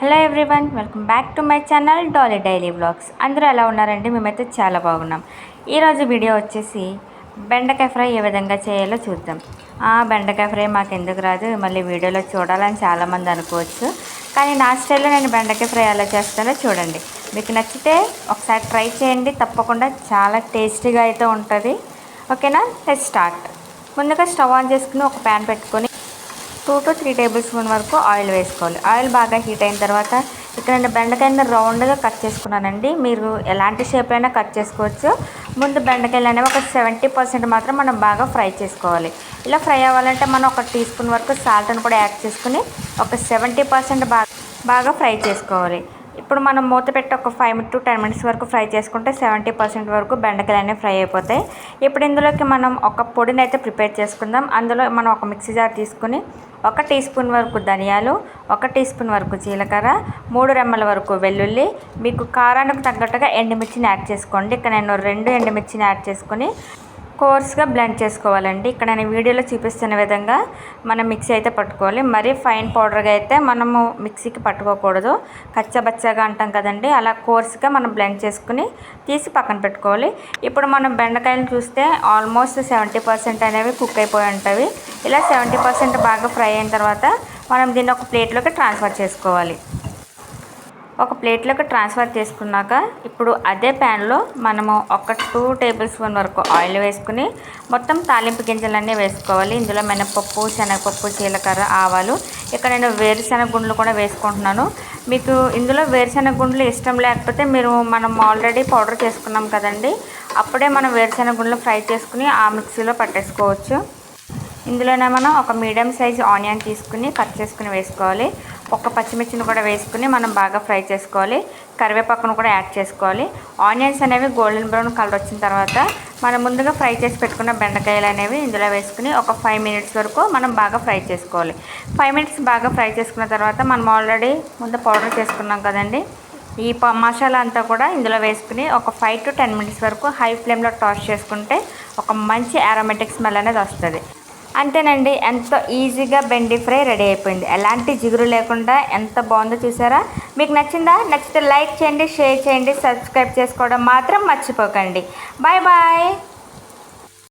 Hello everyone welcome back to my channel Dolly daily blogs అందరూ ఎలా ఉన్నారండి? మేమైతే చాలా బాగున్నాం. ఈరోజు వీడియో వచ్చేసి బెండకాయ ఫ్రై ఏ విధంగా చేయాలో చూద్దాం. ఆ బెండకాయ ఫ్రై మాకు ఎందుకు రాదు మళ్ళీ వీడియోలో చూడాలని చాలామంది అనుకోవచ్చు. కానీ నా స్టైల్లో నేను బెండకాయ ఫ్రై ఎలా చేస్తానో చూడండి. మీకు నచ్చితే ఒకసారి ట్రై చేయండి. తప్పకుండా చాలా టేస్టీగా అయితే ఉంటుంది. ఓకేనా? Let start. ముందుగా స్టవ్ ఆన్ చేసుకుని ఒక ప్యాన్ పెట్టుకొని two to three tablespoon వరకు ఆయిల్ వేసుకోవాలి. ఆయిల్ బాగా హీట్ అయిన తర్వాత ఇక్కడ నేను బెండకాయని రౌండ్గా కట్ చేసుకున్నానండి. మీరు ఎలాంటి షేప్ అయినా కట్ చేసుకోవచ్చు. ముందు బెండకాయలు అనేవి ఒక సెవెంటీ పర్సెంట్ మాత్రం మనం బాగా ఫ్రై చేసుకోవాలి. ఇలా ఫ్రై అవ్వాలంటే మనం ఒక టీ స్పూన్ వరకు సాల్ట్ని కూడా యాడ్ చేసుకుని ఒక సెవెంటీ పర్సెంట్ బాగా బాగా ఫ్రై చేసుకోవాలి. ఇప్పుడు మనం మూత పెట్టి ఒక ఫైవ్ టు టెన్ మినిట్స్ వరకు ఫ్రై చేసుకుంటే సెవెంటీ పర్సెంట్ వరకు బెండకాయలు అనేవి ఫ్రై అయిపోతాయి. ఇప్పుడు ఇందులోకి మనం ఒక పొడిని అయితే ప్రిపేర్ చేసుకుందాం. అందులో మనం ఒక మిక్సీ జార్ తీసుకుని ఒక టీ స్పూన్ వరకు ధనియాలు ఒక టీ స్పూన్ వరకు జీలకర్ర మూడు రెమ్మల వరకు వెల్లుల్లి మీకు కారానికి తగ్గట్టుగా ఎండుమిర్చిని యాడ్ చేసుకోండి. ఇక్కడ నేను రెండు ఎండుమిర్చిని యాడ్ చేసుకొని కోర్స్గా బ్లెండ్ చేసుకోవాలండి. ఇక్కడ నేను వీడియోలో చూపిస్తున్న విధంగా మనం మిక్సీ అయితే పట్టుకోవాలి. మరీ ఫైన్ పౌడర్గా అయితే మనము మిక్సీకి పట్టుకోకూడదు. కచ్చబచ్చగా అంటాం కదండి. అలా కోర్స్గా మనం బ్లెండ్ చేసుకుని తీసి పక్కన పెట్టుకోవాలి. ఇప్పుడు మనం బెండకాయలు చూస్తే ఆల్మోస్ట్ సెవెంటీ పర్సెంట్ అనేవి కుక్ అయిపోయి ఉంటాయి. ఇలా సెవెంటీ పర్సెంట్ బాగా ఫ్రై అయిన తర్వాత మనం దీన్ని ఒక ప్లేట్లోకి ట్రాన్స్ఫర్ చేసుకోవాలి. ఒక ప్లేట్లోకి ట్రాన్స్ఫర్ చేసుకున్నాక ఇప్పుడు అదే ప్యాన్లో మనము ఒక టూ టేబుల్ స్పూన్ వరకు ఆయిల్ వేసుకుని మొత్తం తాలింపు గింజలన్నీ వేసుకోవాలి. ఇందులో మినపప్పు శనగపప్పు జీలకర్ర ఆవాలు. ఇక్కడ నేను వేరుశనగ గుండ్లు కూడా వేసుకుంటున్నాను. మీకు ఇందులో వేరుశనగ గుండ్లు ఇష్టం లేకపోతే మీరు మనం ఆల్రెడీ పౌడర్ చేసుకున్నాం కదండి అప్పుడే మనం వేరుశనగ గుండ్లు ఫ్రై చేసుకుని ఆ మిక్సీలో పట్టేసుకోవచ్చు. ఇందులోనే మనం ఒక మీడియం సైజ్ ఆనియన్ తీసుకుని కట్ చేసుకుని వేసుకోవాలి. ఒక పచ్చిమిర్చిని కూడా వేసుకుని మనం బాగా ఫ్రై చేసుకోవాలి. కరివేపాకును కూడా యాడ్ చేసుకోవాలి. ఆనియన్స్ అనేవి గోల్డెన్ బ్రౌన్ కలర్ వచ్చిన తర్వాత మనం ముందుగా ఫ్రై చేసి పెట్టుకున్న బెండకాయలు అనేవి ఇందులో వేసుకుని ఒక ఫైవ్ మినిట్స్ వరకు మనం బాగా ఫ్రై చేసుకోవాలి. ఫైవ్ మినిట్స్ బాగా ఫ్రై చేసుకున్న తర్వాత మనం ఆల్రెడీ ముందు పౌడర్ చేసుకున్నాం కదండి. ఈ మసాలా అంతా కూడా ఇందులో వేసుకుని ఒక ఫైవ్ టు టెన్ మినిట్స్ వరకు హై ఫ్లేమ్లో టాస్ చేసుకుంటే ఒక మంచి ఆరోమేటిక్ స్మెల్ అనేది వస్తుంది. అంతేనండి ఎంతో ఈజీగా బెండి ఫ్రై రెడీ అయిపోయింది. ఎలాంటి జిగురు లేకుండా ఎంత బాగుందో చూసారా? మీకు నచ్చిందా? నచ్చితే లైక్ చేయండి షేర్ చేయండి సబ్స్క్రైబ్ చేసుకోవడం మాత్రం మర్చిపోకండి. Bye bye.